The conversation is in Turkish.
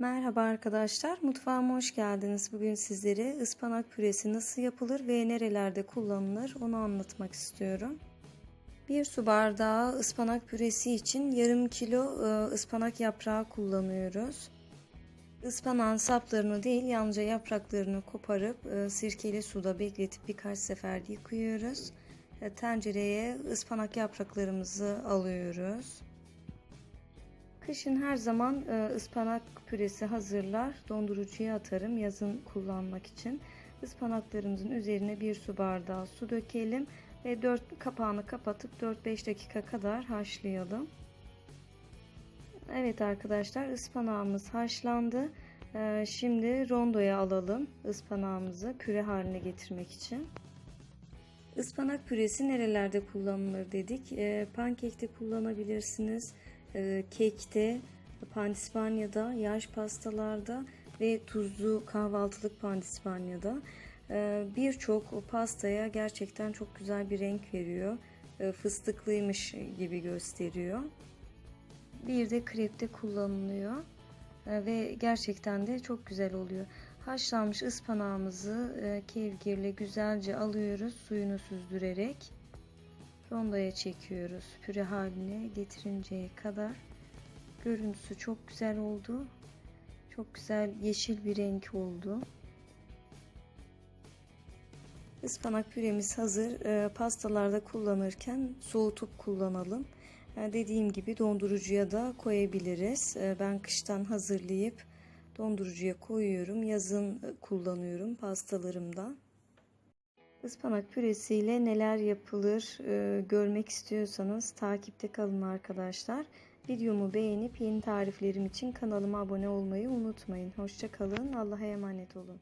Merhaba arkadaşlar, mutfağıma hoş geldiniz. Bugün sizlere ıspanak püresi nasıl yapılır ve nerelerde kullanılır onu anlatmak istiyorum. Bir su bardağı ıspanak püresi için yarım kilo e, ıspanak yaprağı kullanıyoruz. Ispanağın saplarını değil yalnızca yapraklarını koparıp e, sirkeli suda bekletip birkaç sefer yıkıyoruz. E, tencereye ıspanak yapraklarımızı alıyoruz. Kışın her zaman e, ıspanak püresi hazırlar. Dondurucuya atarım yazın kullanmak için. Ispanaklarımızın üzerine bir su bardağı su dökelim ve 4 kapağını kapatıp 4-5 dakika kadar haşlayalım. Evet arkadaşlar ıspanağımız haşlandı. E, şimdi rondoya alalım ıspanağımızı püre haline getirmek için. Ispanak püresi nerelerde kullanılır dedik. E, pankekte kullanabilirsiniz e, kekte, pandispanyada, yaş pastalarda ve tuzlu kahvaltılık pandispanyada e, birçok pastaya gerçekten çok güzel bir renk veriyor. E, fıstıklıymış gibi gösteriyor. Bir de krepte kullanılıyor e, ve gerçekten de çok güzel oluyor. Haşlanmış ıspanağımızı e, kevgirle güzelce alıyoruz suyunu süzdürerek rondoya çekiyoruz püre haline getirinceye kadar. Görüntüsü çok güzel oldu. Çok güzel yeşil bir renk oldu. Ispanak püremiz hazır. E, pastalarda kullanırken soğutup kullanalım. E, dediğim gibi dondurucuya da koyabiliriz. E, ben kıştan hazırlayıp dondurucuya koyuyorum. Yazın kullanıyorum pastalarımda Ispanak püresiyle neler yapılır e, görmek istiyorsanız takipte kalın arkadaşlar. Videomu beğenip yeni tariflerim için kanalıma abone olmayı unutmayın. Hoşçakalın. Allah'a emanet olun.